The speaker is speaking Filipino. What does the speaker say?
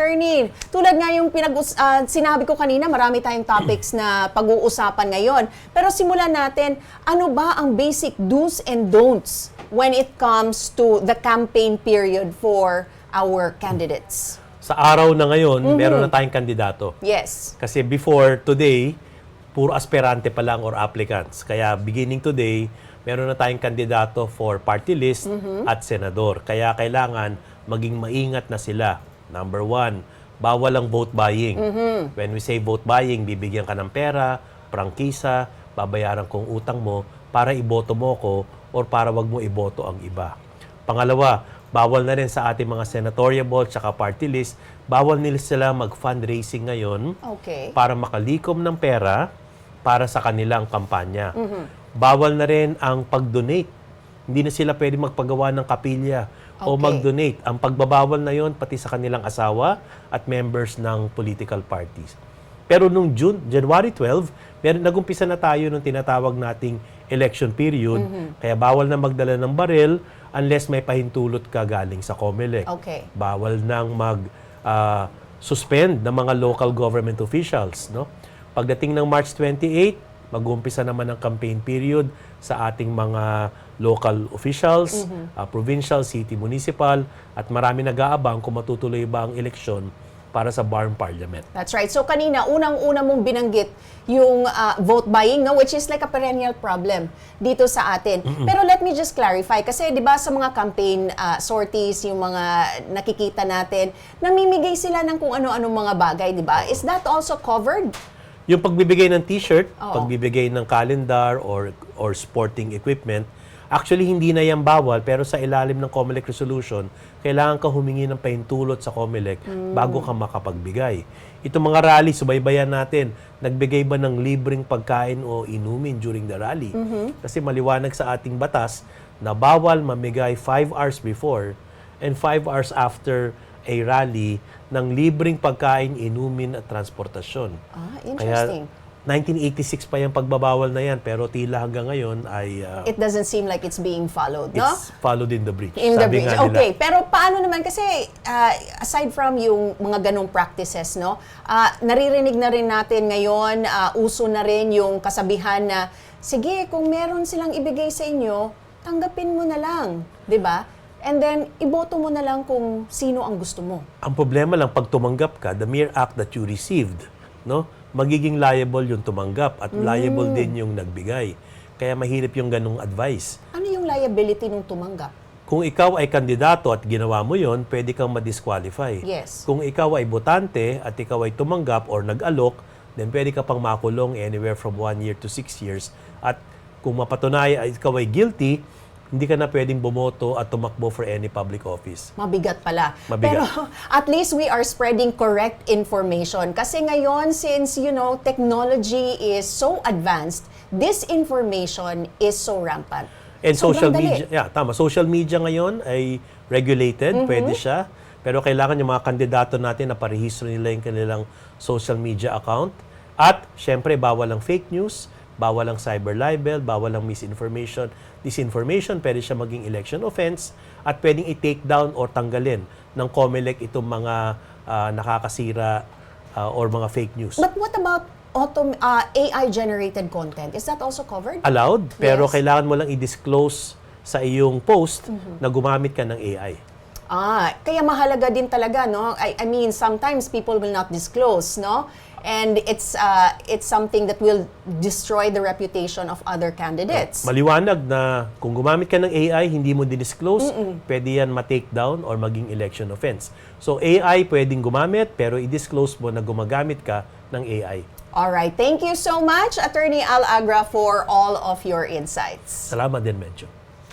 attorney, tulad nga yung pinag ah, sinabi ko kanina, marami tayong topics na pag-uusapan ngayon. Pero simulan natin, ano ba ang basic do's and don'ts when it comes to the campaign period for our candidates? Sa araw na ngayon, Mm-hmm. meron na tayong kandidato. Yes. Kasi before today, puro aspirante pa lang or applicants. Kaya beginning today, meron na tayong kandidato for party list at senador. Kaya kailangan maging maingat na sila. Number one, bawal ang vote buying. When we say vote buying, bibigyan ka ng pera, prangkisa, babayaran kong utang mo para iboto mo ko or para wag mo iboto ang iba. Pangalawa, bawal na rin sa ating mga senatorial at party list, bawal nila sila mag-fundraising ngayon Okay. para makalikom ng pera para sa kanilang kampanya. Bawal na rin ang pag-donate. Hindi na sila pwede magpagawa ng kapilya o Okay. mag-donate. Ang pagbabawal na yon pati sa kanilang asawa at members ng political parties. Pero nung June, January 12, meron nagumpisa na tayo ng tinatawag nating election period. Kaya bawal na magdala ng baril unless may pahintulot ka galing sa COMELEC Okay. bawal nang mag ah, suspend ng mga local government officials no pagdating ng March 28 mag-uumpisa naman ang campaign period sa ating mga local officials ah, provincial city municipal at marami nag-aabang kung matutuloy ba ang eleksyon para sa Barn Parliament That's right. So kanina, unang-una mong binanggit yung ah, vote buying, no? which is like a perennial problem dito sa atin. Pero let me just clarify, kasi di ba sa mga campaign ah, sorties, yung mga nakikita natin, namimigay sila ng kung ano-ano mga bagay, di ba? Is that also covered? Yung pagbibigay ng t-shirt, Oo. pagbibigay ng calendar or or sporting equipment, actually hindi na yan bawal pero sa ilalim ng COMELEC resolution, kailangan ka humingi ng pahintulot sa COMELEC bago ka makapagbigay. Itong mga rally, subaybayan natin, nagbigay ba ng libreng pagkain o inumin during the rally? Kasi maliwanag sa ating batas na bawal mamigay 5 hours before and 5 hours after a rally ng libreng pagkain, inumin at transportasyon. Ah, interesting. Kaya 1986 pa yung pagbabawal na yan pero tila hanggang ngayon ay uh, It doesn't seem like it's being followed, no? it's followed in the breach. In the breach. Okay, pero paano naman kasi ah, aside from yung mga ganong practices, no? ah, naririnig na rin natin ngayon, ah, uso na rin yung kasabihan na sige, kung meron silang ibigay sa inyo, tanggapin mo na lang, 'di ba? And then iboto mo na lang kung sino ang gusto mo. Ang problema lang pag tumanggap ka, the mere act that you received, no? Magiging liable yung tumanggap at Mm. liable din yung nagbigay. Kaya mahirap yung ganong advice. Ano yung liability nung tumanggap? Kung ikaw ay kandidato at ginawa mo yon, pwede kang ma-disqualify. Yes. Kung ikaw ay botante at ikaw ay tumanggap or nag-alok, then pwede ka pang makulong anywhere from 1 year to 6 years. At kung mapatunay ay ikaw ay guilty, hindi ka na pwedeng bumoto at tumakbo for any public office. Mabigat pala. Pero Mabigat. at least we are spreading correct information. Kasi ngayon, since, you know, technology is so advanced, disinformation is so rampant. And Sobrang social dali. media, yeah, tama. Social media ngayon ay regulated, Mm-hmm. pwede siya. Pero kailangan yung mga kandidato natin na parehistro nila yung kanilang social media account. At syempre, bawal ang fake news, bawal ang cyber libel, bawal ang misinformation. Disinformation, pwede siya maging election offense at pwedeng i-take down or tanggalin ng COMELEC itong mga ah, nakakasira ah, or mga fake news. But what about autom- uh, AI-generated content? Is that also covered? allowed, pero Yes. kailangan mo lang i-disclose sa iyong post Mm-hmm. na gumamit ka ng AI. Ah, kaya mahalaga din talaga, no? I, I mean, sometimes people will not disclose, no? And it's uh, it's something that will destroy the reputation of other candidates. Maliwanag na kung gumamit ka ng AI, hindi mo disclose pwede yan ma-take down or maging election offense. So AI pwedeng gumamit, pero i-disclose mo na gumagamit ka ng AI. All right. Thank you so much, Attorney Al Agra, for all of your insights. Salamat din medyo.